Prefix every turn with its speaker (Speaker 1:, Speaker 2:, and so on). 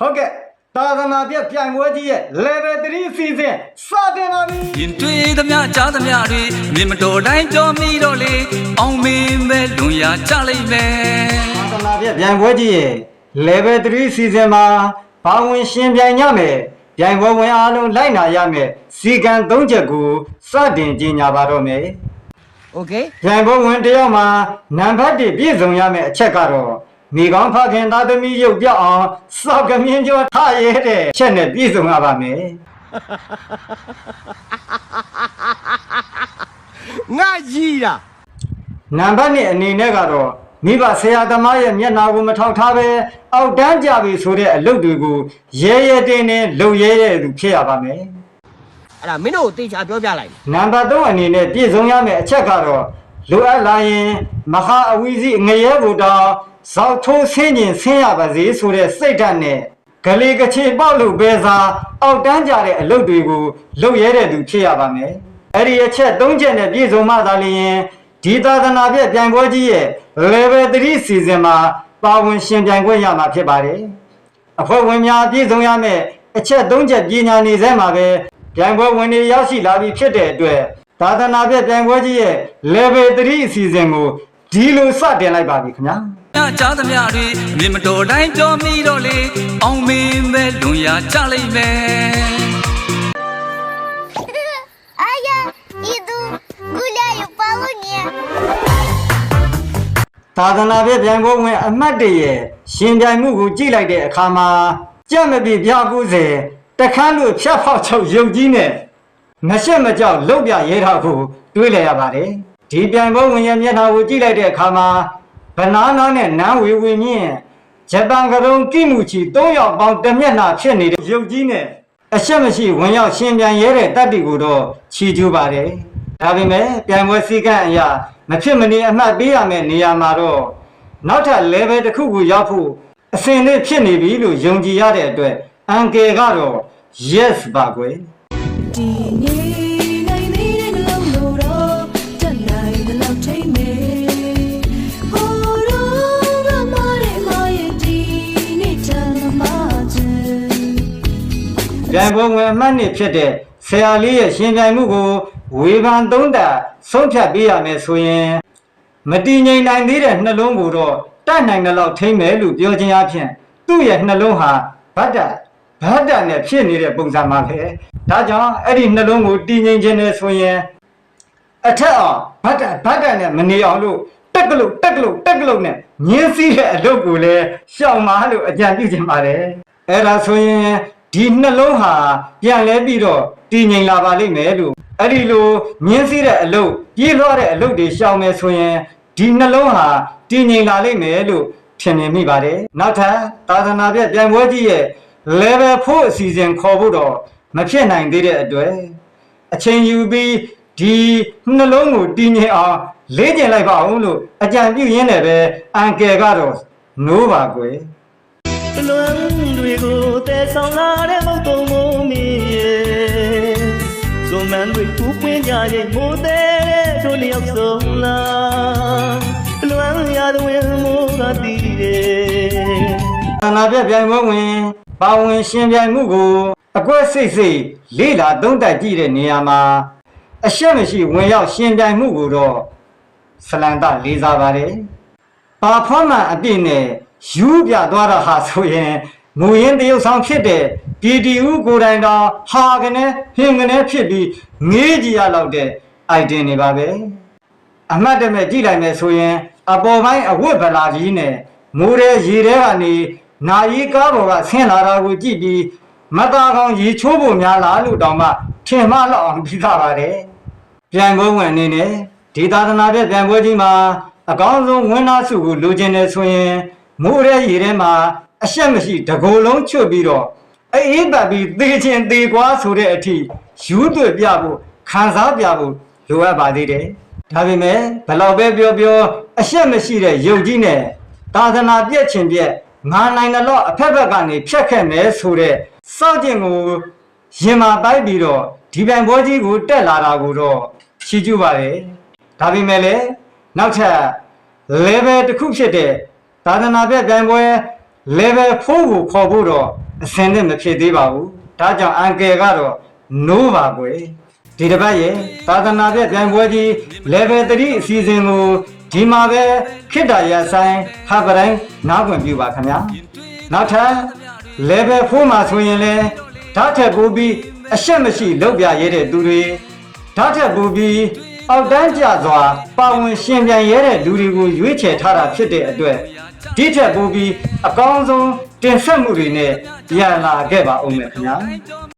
Speaker 1: ဟုတ်ကဲ့သာသနာပြပြိုင်ပွဲကြီးရဲ့ level 3အစီအစဉ်စတင်ပါပြီ
Speaker 2: ရင်တွေ့သမျှကြားသမျှတွေမြင်မတော်တိုင်းကြောမိတော့လေအောင်မင်းပဲလွန်ရကြလိမ့်မယ်
Speaker 1: သာသနာပြပြိုင်ပွဲကြီးရဲ့ level 3အစီအစဉ်မှာဘာဝင်ရှင်ပြိုင်ကြမယ်ပြိုင်ပွဲဝင်အားလုံးလိုက်နာရမယ်စီကံ၃ချက်ကိုစတင်ကြေညာပါတော့မယ်
Speaker 3: โอเค
Speaker 1: ပြိုင်ပွဲဝင်တစ်ယောက်မှာနံပါတ်1ပြည့်စုံရမယ့်အချက်ကတော့ မိကောင်းဖခင်သားသမီးရုပ်ပြောက်အောင်စောက်ကမြင်းကျော်ထရဲတဲ့ချက်နဲ့ပြည့်စုံရပါမယ်
Speaker 3: ငါကြီးတာ
Speaker 1: နံပါတ်1အနေနဲ့ကတော့မိဘဆရာသမားရဲ့မျက်နာကိုမထောက်ထားပဲအောက်တန်းကြပြီဆိုတဲ့အလုပ်တွေကိုရဲရဲတင်းတင်းလုပ်ရဲရဲသူဖြစ်ရပါမယ်
Speaker 3: အဲ့ဒါမင်းတို့ကိုတေချာပြောပြလိုက်မယ်
Speaker 1: နံပါတ်3အနေနဲ့ပြည့်စုံရမယ့်အချက်ကတော့လိုအပ်လာရင်မဟာအဝီစီငရဲဘူတောင် ဇောက်ထိုးဆင်းကျင်ဆင်းရပါစေဆိုတဲ့စိတ်ဓာတ်နဲ့ဂလေကချေပေါက်လို့ပဲစားအောက်တန်းကြတဲ့အလုပ်တွေကိုလုပ်ရဲတဲ့သူဖြစ်ရပါမယ်အဲ့ဒီအချက်၃ချက်နဲ့ပြည့်စုံမှသာလျှင်ဒီသာသနာပြပြိုင်ပွဲကြီးရဲ့ level 3စီဇန်မှာပါဝင်ရှင်ပြိုင်ခွင့်ရမှာဖြစ်ပါတယ်အဖွဲ့ဝင်များပြည့်စုံရမယ့်အချက်၃ချက်ပြည်ညာနေစဲမှာပဲပြိုင်ပွဲဝင်တွေရောက်ရှိလာပြီဖြစ်တဲ့အတွက်သာသနာ့ပြပြိုင်ပွဲကြီးရဲ့ level 3အစီအစဉ်ကိုဒီလိုစတင်လိုက်ပါပြီခင်ဗျာ
Speaker 2: ညကြားသမျှတွေမြင်မတော်တိုင်းကြောမိတော့လေအောင်မင်းပဲလွန်ရကြလိမ့်မယ်
Speaker 4: А я иду гуляю по луне.
Speaker 1: သာသနာ့ပြပြိုင်ပွဲဝင်အမှတ်တရဲ့ရှင်ပြိုင်မှုကိုကြည့်လိုက်တဲ့အခါမှာကြက်မပြပြ90တခန်းလို့ဖြတ်ဖောက်ချုပ်ယုတ်ကြီးနဲ့မရှက်မကြောက်လုတ်ပြရဲတာကိုတွေးလိုက်ရပါတယ်ဒီပြိုင်ပွဲဝင်ရဲ့မျက်နှာကိုကြည့်လိုက်တဲ့အခါမှာ ဘနာနာနဲ့နန်းဝေဝေမြင့်ဂျပန်ကရုံကိမှုချီ၃ယောက်ပေါင်းတစ်မျက်နှာဖြစ်နေတဲ့ယုတ်ကြီးနဲ့အရှက်မရှိဝင်ရောက်ရှင်ပြိုင်ရဲတဲ့တတ္တိကိုတော့ချီကျူးပါတယ်ဒါပေမဲ့ပြိုင်ပွဲစည်းကမ်းအရာမဖြစ်မနေအမှတ်ပေးရမယ့်နေရာမှာတော့နောက်ထပ် level တစ်ခုကိုရောက်ဖို့အစဉ်လေးဖြစ်နေပြီလို့ယုံကြည်ရတဲ့အတွက်အန်ကယ်ကတော့ yes ပါကွယ်
Speaker 5: ဒီနေ့
Speaker 1: ပြိုင်ပွဲဝင်အမှတ်နှစ်ဖြစ်တဲ့ဆရာလေးရဲ့ရှင်ပြိုင်မှုကိုဝေဖန်သုံးတာဆုံးဖြတ်ပေးရမယ်ဆိုရင်မတည်ငြိမ်နိုင်သေးတဲ့နှလုံးကိုတော့တတ်နိုင်တဲ့လောက်ထိမ့်မယ်လို့ပြောခြင်းအဖြစ်သူ့ရဲ့နှလုံးဟာဗတ္တဗတ္တနဲ့ဖြစ်နေတဲ့ပုံစံမှာပဲဒါကြောင့်အဲ့ဒီနှလုံးကိုတည်ငြိမ်ခြင်းနဲ့ဆိုရင်အထက်အောင်ဗတ္တဗတ္တနဲ့မနေအောင်လို့တက်ကလုတ်တက်ကလုတ်တက်ကလုတ်နဲ့ညင်းစည်းတဲ့အလုပ်ကိုလည်းရှောင်ပါလို့အကြံပြုခြင်းပါတယ်အဲ့ဒါဆိုရင် ဒီနှလုံးဟာပြန်လဲပြီးတော့တည်ငြိမ်လာပါလိမ့်မယ်လို့အဲ့ဒီလိုညင်းစည်းတဲ့အလုပ်ပြေးလွှားတဲ့အလုပ်တွေရှောင်မယ်ဆိုရင်ဒီနှလုံးဟာတည်ငြိမ်လာလိမ့်မယ်လို့ထင်မြင်မိပါတယ်နောက်ထပ်သာသနာပြပြိုင်ပွဲကြီးရဲ့ level 4အစီအစဉ်ခေါ်ဖို့တော့မဖြစ်နိုင်သေးတဲ့အတွက်အချိန်ယူပြီးဒီနှလုံးကိုတည်ငြိမ်အောင်လေ့ကျင့်လိုက်ပါအောင်လို့အကြံပြုရင်းနဲ့ပဲအန်ကယ်ကတော့နိုးပါကွယ်
Speaker 6: လွမ်းတွေကိုတဲဆောင်လာတဲ့မုတ်တုံမိုးမီရဲ့ဇုံမန်တွေဖူးပွင့်ကြရဲ့မိုးတဲ့ထိုလျောက်ဆုံးလာလွမ်းရတဲ့ဝင်မိုးကတည်တယ်။
Speaker 1: အနာပြပြိုင်ပွဲဝင်ပါဝင်ရှင်ပြိုင်မှုကိုအကွက်စိတ်စိတ်လေ့လာသုံးသပ်ကြည့်တဲ့နေရာမှာအရှက်မရှိဝင်ရောက်ရှင်ပြိုင်မှုကိုတော့ဆလန်တလေးစားပါတယ်။ပါဖောမန်အပြည့်နဲ့ ယူပြသွားတာဟာဆိုရင်မူရင်းတရုပ်ဆောင်ဖြစ်တဲ့ PTU ကိုယ်တိုင်တော်ဟာကနေဟင်ကနေဖြစ်ပြီးငေးကြည့်ရလောက်တဲ့ item တွေပါပဲ။အမှတ်တမဲ့ကြည့်လိုက်မယ်ဆိုရင် အပေါ်ပိုင်းအဝတ်ဗလာကြီးနဲ့မိုးရဲရေထဲကနေနာယီကားပေါ်ကဆင်းလာတာကိုကြည့်ပြီးမသားကောင်ရေချိုးဖို့များလားလို့တောင်မှထင်မှလောက်အောင်ပြီးသားပါတယ်။ပြန်ပွဲဝင်အနေနဲ့ဒေသသနာပြပြန်ပွဲကြီးမှာအကောင်းဆုံးဝင်းသားစုကိုလိုချင်တယ်ဆိုရင် မိုးရဲရေထဲမှာအရှက်မရှိတကိုယ်လုံးချွတ်ပြီးတော့အေးပတ်ပြီးသေခြင်းသေကွာဆိုတဲ့အထိယူသွေပြဖို့ခံစားပြဖို့လိုအပ်ပါသေးတယ်။ဒါပေမဲ့ဘလောက်ပဲပြောပြောအရှက်မရှိတဲ့ယုတ်ကြီးနဲ့သာသနာပြည့်ချင်ပြည့်ငါနိုင်တယ်လို့အဖက်ဖက်ကနေဖြတ်ခဲ့မယ်ဆိုတဲ့စောင့်ကျင်ကိုရင်မာတိုက်ပြီးတော့ဒီပိုင်ပွဲကြီးကိုတက်လာတာကိုတော့ရှင်းကျူပါတယ်ဒါပေမဲ့လည်းနောက်ထပ် level တစ်ခုဖြစ်တဲ့ သာသနာပြည့်ပြိုင်ပွဲ level 4ကိုခေါ်ဖို့တော့အစင်းနဲ့မဖြစ်သေးပါဘူးဒါကြောင့်အန်ကယ်ကတော့ no ပါကွယ်ဒီတစ်ပတ်ရဲ့သာသနာ့ပြပြိုင်ပွဲကြီး level 3အစီအစဉ်ကိုဒီမှာပဲခိတ္တရဆိုင်ဟာပတိုင်းနားဝင်ပြပါခင်ဗျာနောက်ထပ် level 4မှာဆိုရင်လည်းဓာတ်ထက်ပိုပြီးအရှက်မရှိလောက်ပြရဲတဲ့သူတွေဓာတ်ထက်ပိုပြီးအောက်တန်းကျစွာပါဝင်ရှင်ပြန်ရဲတဲ့လူတွေကိုရွေးချယ်ထားတာဖြစ်တဲ့အတွက် ဒီထက်ပိုပြီးအကောင်းဆုံးတင်ဆက်မှုတွေနဲ့ပြန်လာခဲ့ပါဦးမယ်ခင်ဗျာ